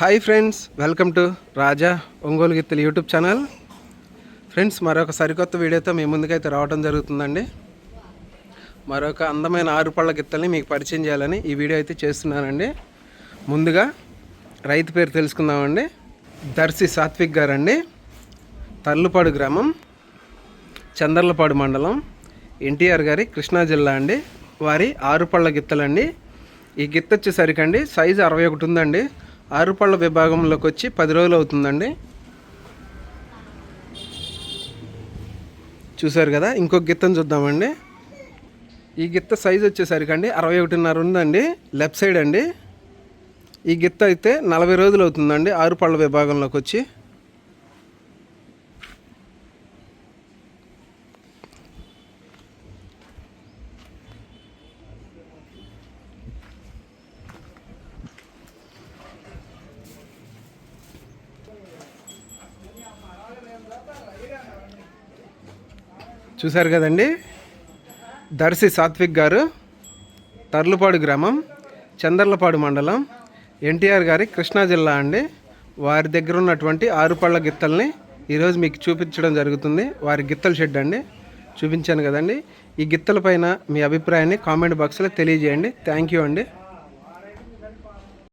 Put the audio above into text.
Hi friends welcome to Raja Ongole గిత్తలు YouTube channel friends మరొక సరికొత్త వీడియోతో మీ ముందుకైతే రావడం జరుగుతుందండి. మరొక అందమైన ఆరు పళ్ళ గిత్తల్ని మీకు పరిచయం చేయాలని ఈ వీడియో అయితే చేస్తున్నానండి. ముందుగా రైతు పేరు తెలుసుకుందామండి. దర్శి సాత్విక్ గారండి. తర్లుపాడు గ్రామం చందర్లపాడు మండలం ఎన్టీఆర్ గారి కృష్ణా జిల్లా అండి. వారి ఆరు పళ్ళ గిత్తలండి. ఈ గిత్త వచ్చేసరికండి సైజు అరవై ఒకటి ఉందండి. ఆరుపళ్ళ విభాగంలోకి వచ్చి పది రోజులు అవుతుందండి. చూసారు కదా? ఇంకొక గిత్తను చూద్దామండి. ఈ గిత్త సైజు వచ్చేసరికి అండి అరవై ఒకటిన్నర ఉందండి. లెఫ్ట్ సైడ్ అండి. ఈ గిత్త అయితే నలభై రోజులు అవుతుందండి ఆరుపళ్ళ విభాగంలోకి వచ్చి. చూశారు కదండి? దర్శి సాత్విక్ గారు తర్లుపాడు గ్రామం చందర్లపాడు మండలం ఎన్టీఆర్ గారి కృష్ణా జిల్లా అండి. వారి దగ్గర ఉన్నటువంటి ఆరు పళ్ళ గిత్తల్ని ఈరోజు మీకు చూపించడం జరుగుతుంది. వారి గిత్తల షెడ్ అండి. చూపించాను కదండి. ఈ గిత్తల పైన మీ అభిప్రాయాన్ని కామెంట్ బాక్స్లో తెలియజేయండి. థ్యాంక్ యూ అండి.